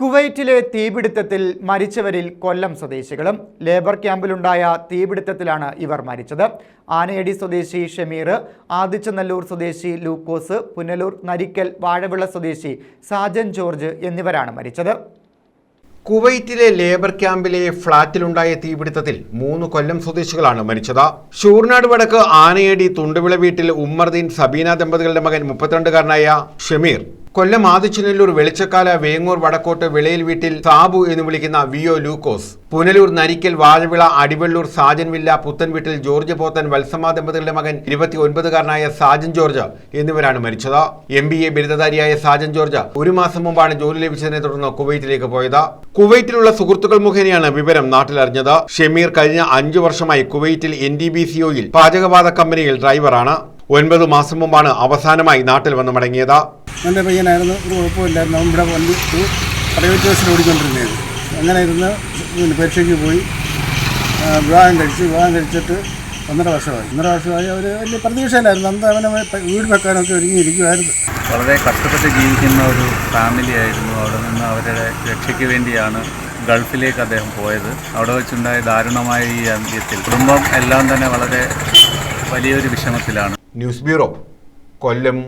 കുവൈറ്റിലെ തീപിടുത്തത്തിൽ മരിച്ചവരിൽ കൊല്ലം സ്വദേശികളും ലേബർ ക്യാമ്പിലുണ്ടായ തീപിടുത്തത്തിലാണ് ഇവർ മരിച്ചത്. ആനയടി സ്വദേശി ഷമീർ ആദിച്ചനല്ലൂർ സ്വദേശി ലൂക്കോസ് പുനലൂർ നരിക്കൽ വാഴവിള സ്വദേശി സാജൻ ജോർജ് എന്നിവരാണ് മരിച്ചത്. കുവൈറ്റിലെ ലേബർ ക്യാമ്പിലെ ഫ്ളാറ്റിലുണ്ടായ തീപിടുത്തത്തിൽ മൂന്ന് കൊല്ലം സ്വദേശികളാണ് മരിച്ചത്. ഷൂർനാട് വടക്ക് ആനയടി തുണ്ടുവിള വീട്ടിൽ ഉമ്മർദീൻ സബീന ദമ്പതികളുടെ മകൻ മുപ്പത്തിരണ്ടുകാരനായ ഷമീർ കൊല്ലം ആദിച്ചനല്ലൂർ വെളിച്ചക്കാല വേങ്ങൂർ വടക്കോട്ട് വിളയിൽ വീട്ടിൽ സാബു എന്ന് വിളിക്കുന്ന V O Lukose. Punalur Narikkal Vazhavila Adivellur Sajan villa പുത്തൻ വീട്ടിൽ ജോർജ് പോത്തൻ വത്സമ ദമ്പതികളുടെ മകൻ ഇരുപത്തി ഒൻപതുകാരനായ സാജൻ ജോർജ് എന്നിവരാണ് മരിച്ചത്. എം ബി എ ബിരുദധാരിയായ സാജൻ ജോർജ് ഒരു മാസം മുമ്പാണ് ജോലി ലഭിച്ചതിനെ തുടർന്ന് കുവൈറ്റിലേക്ക് പോയത്. കുവൈറ്റിലുള്ള സുഹൃത്തുക്കൾ മുഖേനയാണ് വിവരം നാട്ടിലറിഞ്ഞത്. ഷമീർ കഴിഞ്ഞ അഞ്ചു വർഷമായി കുവൈറ്റിൽ എൻ ഡി ബി സിഒയിൽ പാചകവാത കമ്പനിയിൽ ഡ്രൈവറാണ്. ഒൻപത് മാസം മുമ്പാണ് അവസാനമായി നാട്ടിൽ വന്ന് മടങ്ങിയത്. നല്ല പയ്യനായിരുന്നു ഒരു കുഴപ്പമില്ലായിരുന്നു. അവൻ ഇവിടെ വണ്ടി ഒരു പ്രൈവറ്റ് ബസ്സിൽ ഓടിക്കൊണ്ടിരുന്നത്. അങ്ങനെ ഇരുന്ന് പിന്നെ പരീക്ഷയ്ക്ക് പോയി. വിവാഹം കഴിച്ച് വിവാഹം കഴിച്ചിട്ട് ഒന്നര വർഷമായി. ഒന്നര വർഷമായി അവർ വലിയ പ്രതീക്ഷയിലായിരുന്നു. അന്ന് അവനെ വീട് വെക്കാനൊക്കെ ഒരുങ്ങിയിരിക്കുമായിരുന്നു വളരെ കഷ്ടപ്പെട്ട് ജീവിക്കുന്ന ഒരു ഫാമിലി ആയിരുന്നു. അവിടെ നിന്ന് അവരുടെ രക്ഷയ്ക്ക് വേണ്ടിയാണ് ഗൾഫിലേക്ക് അദ്ദേഹം പോയത്. അവിടെ വെച്ചുണ്ടായ ദാരുണമായ ഈ അന്ത്യത്തിൽ കുടുംബം എല്ലാം തന്നെ വളരെ വലിയൊരു വിഷമത്തിലാണ്. ന്യൂസ് ബ്യൂറോ കൊല്ലം